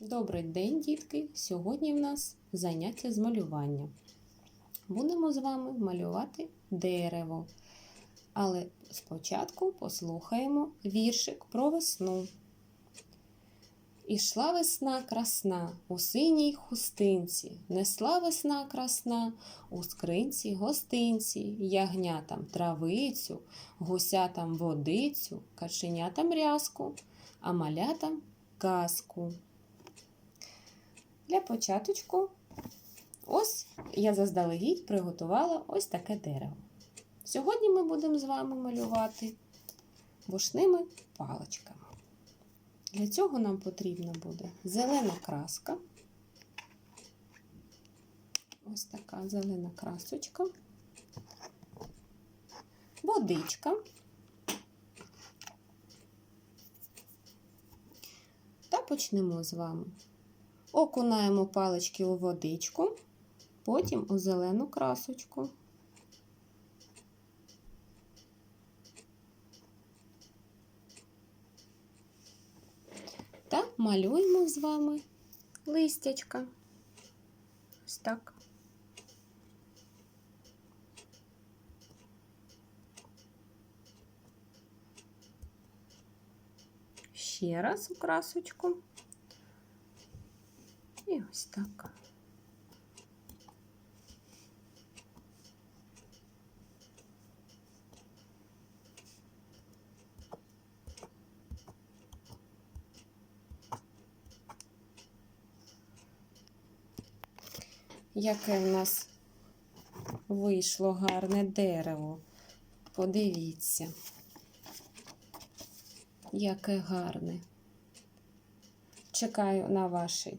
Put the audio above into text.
Добрий день, дітки! Сьогодні в нас заняття з малювання. Будемо з вами малювати дерево. Але спочатку послухаємо віршик про весну. Ішла весна красна у синій хустинці, несла весна красна у скринці гостинці, ягнятам травицю, гусятам водицю, каченятам рязку, а малятам казку. Для початочку ось я заздалегідь приготувала ось таке дерево. Сьогодні ми будемо з вами малювати бушними паличками. Для цього нам потрібна буде зелена краска. Ось така зелена красочка, водичка. Та почнемо з вами. Окунаємо палички у водичку, потім у зелену красочку. Та малюємо з вами листячка. Ось так. Ще раз у красочку. І ось так. Яке в нас вийшло гарне дерево. Подивіться, яке гарне. Чекаю на ваші